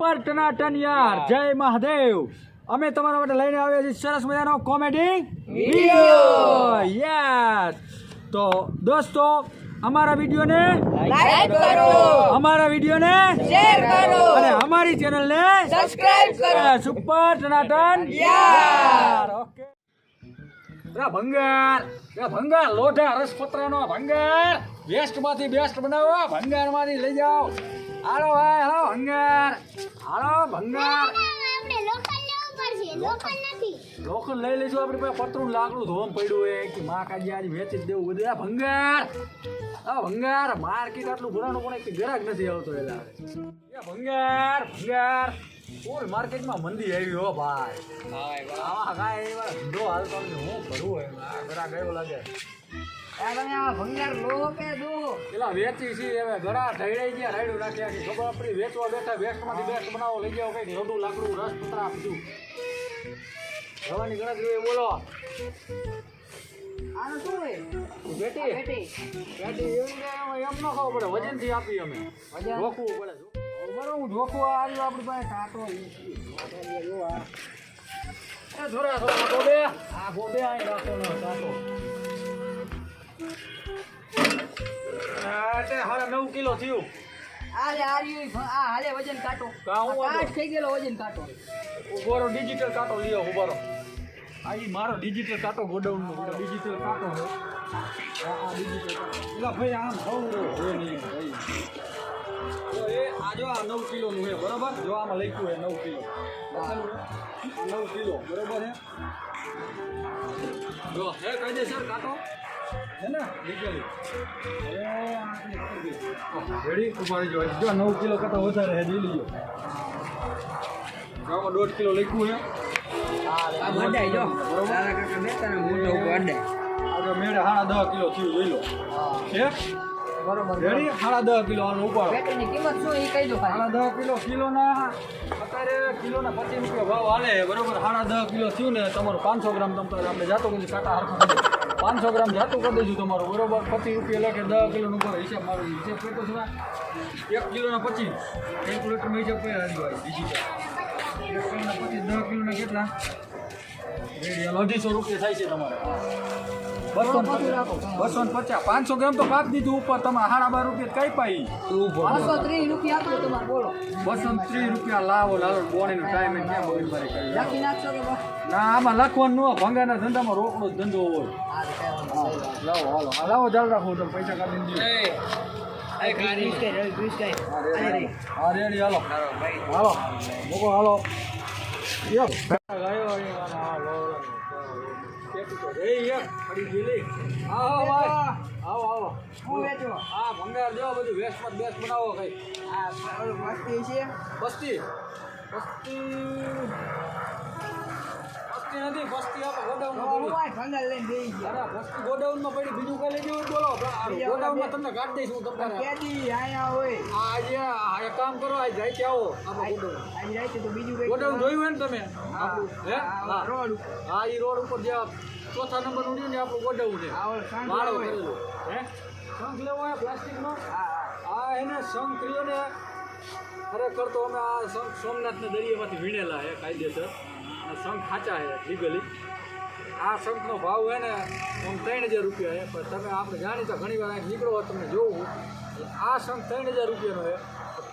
પર ટનાટન યાર જય મહાદેવ. અમે તમારા માટે લઈને આવ્યા છીએ સરસ મજાનો કોમેડી વીડિયો. યસ તો દોસ્તો અમારા વિડીયોને લાઈક કરો. અમારા વિડીયોને શેર કરો. અને અમારી ચેનલને સબસ્ક્રાઇબ કરો. સુપર ટનાટન યાર. ઓકે. રા ભંગાર. રા ભંગાર. લોઢા રસપત્રનો ભંગાર. વેસ્ટમાંથી બેસ્ટ બનાવો. ભંગારમાંથી લઈ જાઓ. હાલો ભાઈ હાલો ભંગાર. હાલો ભંગાર. લોકલ લઈ લઈશું આપણી પાસે પતરું લાકડું ધોમ પડ્યું હોય કે માં કાજી આજે વેચી જ દેવું બધું. ભંગાર. આ ભંગાર. માર્કેટ આટલું ભરાણું પણ એક ગ્રાહક નથી આવતો એલા. ભંગાર ભંગાર. ફૂલ માર્કેટમાં મંદી આવી હો ભાઈ? આવા કાંઈ એવા ધંધો હાલતો હું હોય આ ગ્રાહક આવ્યો લાગે. પેલા વેચી છે હવે ગળા ઢળાઈ ગયા રાયડું નાખ્યા છે. ખબર આપણી વેચવા બેઠા વેસ્ટમાંથી બેસ્ટ બનાવો લઈ જાઓ કંઈક લોડું લાકડું રસ પતરા બધું. રવાની ગણતરી બોલો. આનું શું હોય? બેટી? બેટી. બેટી એમ ન ખાવું પડે. વજનથી આપી અમે? જોખવું પડે બરાબર હું જોખું આ આવ્યું આપણી પાસે કાંટો આ થોડા થોડા ગોબે. આ ગોબે અહીં રાખો કાંટો આ તે હારા નવ કિલો થયું. આજે લે આ હાલે વજન કાટો. કા હું આ વાંધો? થઈ ગયેલો વજન કાટો. ઉભારો ડિજિટલ કાંટો આવો ઉભારો આ ઈ મારો ડિજિટલ કાંટો ગોડાઉનનો ડિજિટલ કાંટો છે. આ આ ડિજિટલ કાંટો. એલા ભાઈ આમ હોય નહીં ભાઈ. તો એ આ જો આ નવ કિલોનું હે બરાબર? જો આમાં લખ્યું હે નવ કિલો? આ નવ કિલો બરાબર હે જો હે કાયદેસર કાંટો? છે ને? રેડી? ઊભા રહેજો જો નવ કિલો કરતા વધારે હે જોઈ લીજો આમાં દોઢ કિલો લખ્યું જો. તારા કાકા આગળ મેળે સાડા દસ કિલો થયું જોઈ લો. છે? બરોબર. રેડી? સાડા દસ કિલો આનો ઉપાડો. બેટીની કિંમત શું એ કહી દો સાડા દસ કિલો કિલોના અત્યારે કિલોના પચીસ રૂપિયા ભાવ હાલે બરોબર? સાડા દસ કિલો થયું ને તમારું પાંચસો ગ્રામ તમ આપણે જાતો કરી કાંટા હરખું પાંચસો ગ્રામ જાતું કરી દઈશું તમારું, બરોબર? પચીસ રૂપિયા લેખે દસ કિલોનું ઉપર હિસાબ મારો હિસાબ કરતો છે એક કિલોના પચીસ. કેલ્ક્યુલેટરમાં હિસાબ કર્યા હારી ભાઈ ડિજિટલ એક કિલોના પચીસ દસ કિલોના કેટલા? અઢીસો રૂપિયા થાય છે તમારે. બસો બસો ને પચાસ. પાંચસો ગ્રામ તો કાપ દીધું ઉપર તમે સાડા બાર રૂપિયા કઈ પાઈ પાંચસો ત્રીસ રૂપિયા આપો તમારે બોલો. બસો ને ત્રીસ રૂપિયા લાવો લાવો બોણીનો ટાઈમ ક્યાં બગડબારી કરી લખી નાખશો કે બસ? ના આમાં લખવાનું ન હોય ભંગારના ધંધામાં રોકડો જ ધંધો હોય. લાવો હાલો. હા, લાવો ચાલ રાખો તમે પૈસા કાઢીને દો. હા રેડી હા રેડી હાલો. રે યાર પડી ગયેલી આવો. ભાઈ આવો આવો. શું વેચો હા ભંગાર જો બધું વેસ્ટમાં બેસ્ટ બનાવો કઈ. આ મસ્તી છે. બસ્તી બસ્તી બસ્તી નથી બસ્તી આપણે ગોડાઉનમાં ઓય લઈને બેસી ગયા. અરે બસ્તી ગોડાઉનમાં પડી બીજું કઈ લઈ બોલો. ગોડાઉનમાં તમને કાઢી દઈશું તમને કેદી આયા હોય. આ આજે આ કામ કરો આ જાય આવો આપણે ગોડાઉન. આ રાતે તો બીજું કઈ ગોડાઉન જોયું હોય ને તમે? હે હા, રોડ હા એ રોડ ઉપર જે ચોથા નંબર ઉડ્યું ને આપણું ગોડાઉન છે. વાળો કરેલો. હે? શંખ લેવો હોય પ્લાસ્ટિકનો? હા, હા. આ એને શંખ લ્યો ને ખરેખર તો અમે આ સોમનાથના દરિયામાંથી વીણેલા હે કાયદેસર. અને શંખ ખાચા છે લીગલી આ શંખનો ભાવ છે ને, આમ ત્રણ હજાર રૂપિયા છે. પણ તમે આપણે જાણીતા ઘણી વાર અહીં નીકળો તમને જોવું. એટલે આ શંખ ત્રણ હજાર રૂપિયાનો છે.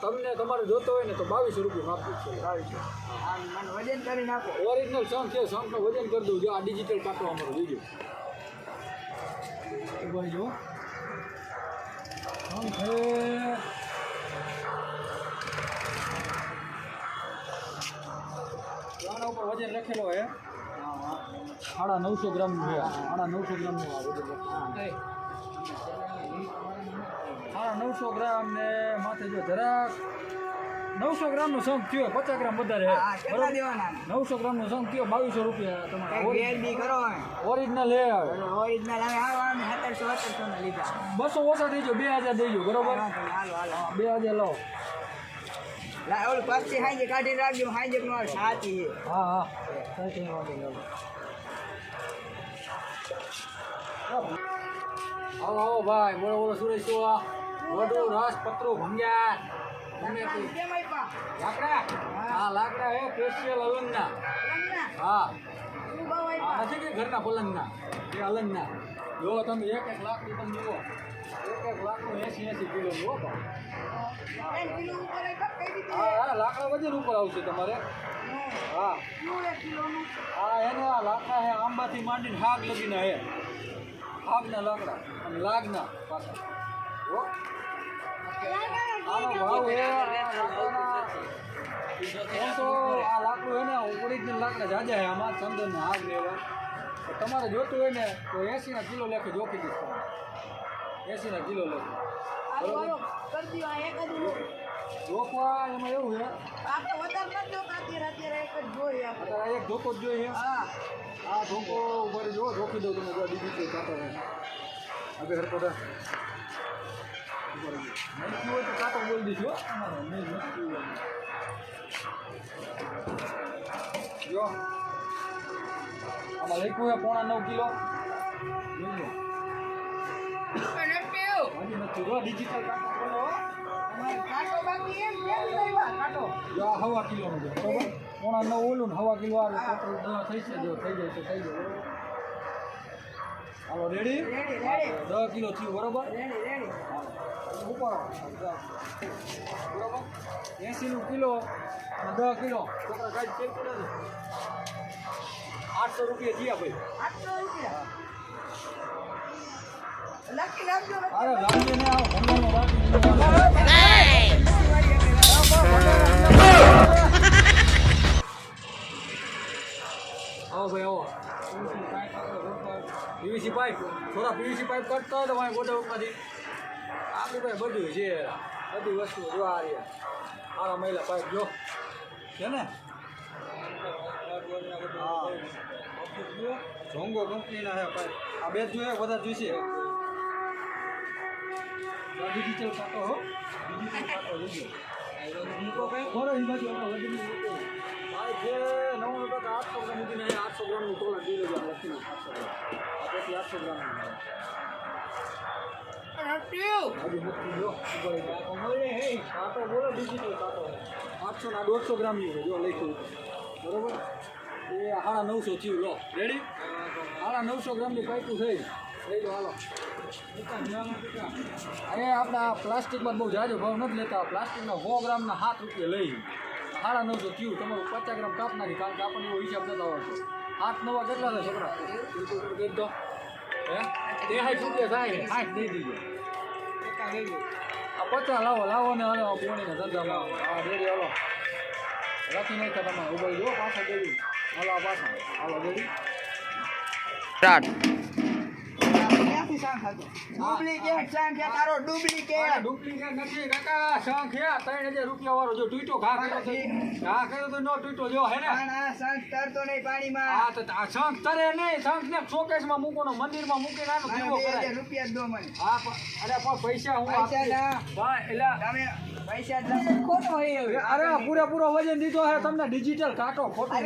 તમને તમારે જોતો હોય ને તો બાવીસો રૂપિયા આપવું છે. બાવીસો વજન કરી નાખો ઓરિજિનલ શંખ છે શંખનો વજન કરી દઉં. જો આ ડિજિટલ કાંટો અમારો જોજો ભાઈ જો શંખ વજન લખેલો છે સાડા નવસો ગ્રામ સાડા નવસો ગ્રામ આ સાડા નવસો ગ્રામ ને માથે જો જરાક. નવસો ગ્રામનો સંઘ થયો પચાસ ગ્રામ વધારે. નવસો ગ્રામ નો સંઘ થયો બાવીસો રૂપિયા તમારે ઓરિજિનલ ના લીધા. બસો ઓછા થઈ ગયો બે હજાર દઈ ગયો બરોબર? હાલો હાલો. હા, બે હજાર લા. ઓલું પક્ષી હાંજે કાઢી રાખજો હાંજે નો સાચી છે. હા હા. સાચી હાલો. આવો આવો ભાઈ બોલો બોલો સુરેશ આ? વડુ રસ પતરું ભંગ્યા તે કેમ આપ્યા? લાકડા? લાકડા હે સ્પેશિયલ અલંગના. લગ્ન હા. શું ભાવ આ નથી કે ઘરના પલંગના? એ અલંગના. જો તમે એક એક લાકડી તમે જુઓ. એક એક લાકડું એસી એસી કિલો રીતે હા, લાકડા વજન ઉપર આવશે તમારે. હા. હા, એને લાકડા હે, આંબાથી માંડીને હાગ લગીને હે. હાગના લાકડા અને લાગના પાછા. આનો ભાવ હે, આ લાકડું હે ને, ઓરિજિનલ લાકડા જાજા હે, આમાં ચંદન એવા. તો તમારે જોતું હોય ને, તો એસી ના કિલો લેખે જોખી દઈશ એસી ના કિલો એક જ એમાં એવું છે. અત્યારે એક જ જોઈએ ધોકો જ આ ધોકો ઉપર જો જોખી દઉં તમે જો ડિજિટલ કાંટો છે હવે હરકો નહીં હોય તો કાંટો બોલી દીધો નહીં. જો. આમાં લખ્યું છે પોણા નવ કિલો. હજી નથી જો ડિજિટલ કાંટો બોલો કાંટો બાકી એમ કેમ લાવ્યા કાંટો જો આ હવા કિલોનું છે બરોબર? પોણા નવ ઓલું ને હવા કિલો આ ટોટલ દસ થઈ છે જો થઈ જાય તો થઈ જાય. હાલો રેડી દસ કિલો થયું બરોબર? ઉપર બરોબર? એંસીનું કિલો દસ કિલો. છોકરા કાંઈ આઠસો રૂપિયા થયા ભાઈ. આઠસો રૂપિયા. PVC pipe. થોડા પીવીસી પાઇપ કટતા હોય તો ભાઈ ગોડા ઉપરથી. આપણી પાસે બધું છે. બધી વસ્તુ જો આ રહ્યા આરા મહિલા પાઇપ જો. છે ને? ઝોંગો કંપનીના છે પાઇપ. આ બે જોઈએ બધા જોઈશે. ડિજિટલ કાંટો હો ડિજિટલ કાંટો જોજો મૂકો કઈ ખોરો એ બાજુ આપણે વજનની મૂકો ભાઈ જે નવું ટકા આઠસો ગ્રામ અહીંયા આઠસો ગ્રામનું તોલા જોઈ લેજો ગ્રામ આ પછી આઠસો ગ્રામ મૂકી આઠસો ના દોઢસો ગ્રામની હોય જો લખ્યું બરોબર એ સાડા નવસો થયું લો રેડી સાડા નવસો ગ્રામની પાઇપું થઈ લઈ લો હાલો અરે આપણે પ્લાસ્ટિકમાં બહુ જાજો ભાવ નથી લેતા. પ્લાસ્ટિકના સો ગ્રામના સાત રૂપિયા લઈ. સાડા નવસો થયું. તમારું પચાસ ગ્રામ કાપ નાખી કારણ કે આપણને એવો હિસાબ નથી આવડતો. હાથ નવા કેટલા થાય છોકરા? કહી દો હે? તે સાઠ રૂપિયા થાય. હાથ દઈ દીજો. આ પચાસ લાવો લાવો ને હાલો પોણીના ધંધામાં હા રેડી હાલો. રાખી નાખ્યા તમે ઊભા જો પાછા દેવી હાલો પાછા. હાલો દેવી ક્યાંથી શાંખ હતો ડુપ્લિકેટ શાંખ છે તારો ડુપ્લિકેટ ડુપ્લિકેટ નથી કાકા શંખ હે ત્રણ હજાર રૂપિયા વાળો જો તૂટ્યો ઘા કર્યો ઘા કર્યો તો નો તૂટ્યો જો હે ને આ શાંખ તરતો નહીં પાણીમાં આ તો આ શંખ તરે નહીં શંખ ને શોકેસમાં મૂકો ને દીવો રૂપિયા દો મને હા અરે પણ પૈસા હું પૈસા. ના. તમે અરે પૂરેપૂરો વજન દીધો હે તમને ડિજિટલ કાંટો ખોટું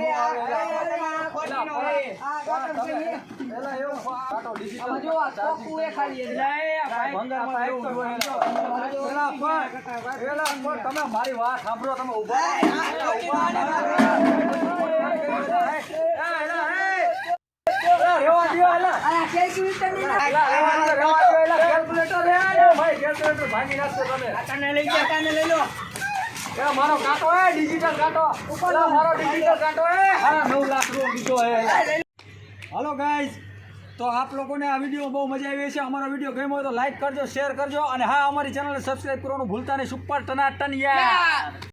તમે મારી વાત સાંભળો તમે. એલા, રેવા દ્યો, રેવા દ્યો, એલા, calculator હે, એલા, ભાઈ, calculator ભાંગી નાખશો તમે. આ લઈ જા તને લઈ લો. એ મારો કાંટો એ ડિજિટલ કાંટો. મારો ડિજિટલ કાંટો હે હા નવ લાખ રૂપિયા દીધો હે હાલો ગાઈઝ તો આપ લોકોને આ વીડિયો બહુ મજા આવી છે અમારો વીડિયો ગમ્યો હોય તો લાઈક કરજો શેર કરજો. અને હા અમારી ચેનલને સબસ્ક્રાઈબ કરવાનું ભૂલતા નહીં. સુપર ટના ટનિયા યા.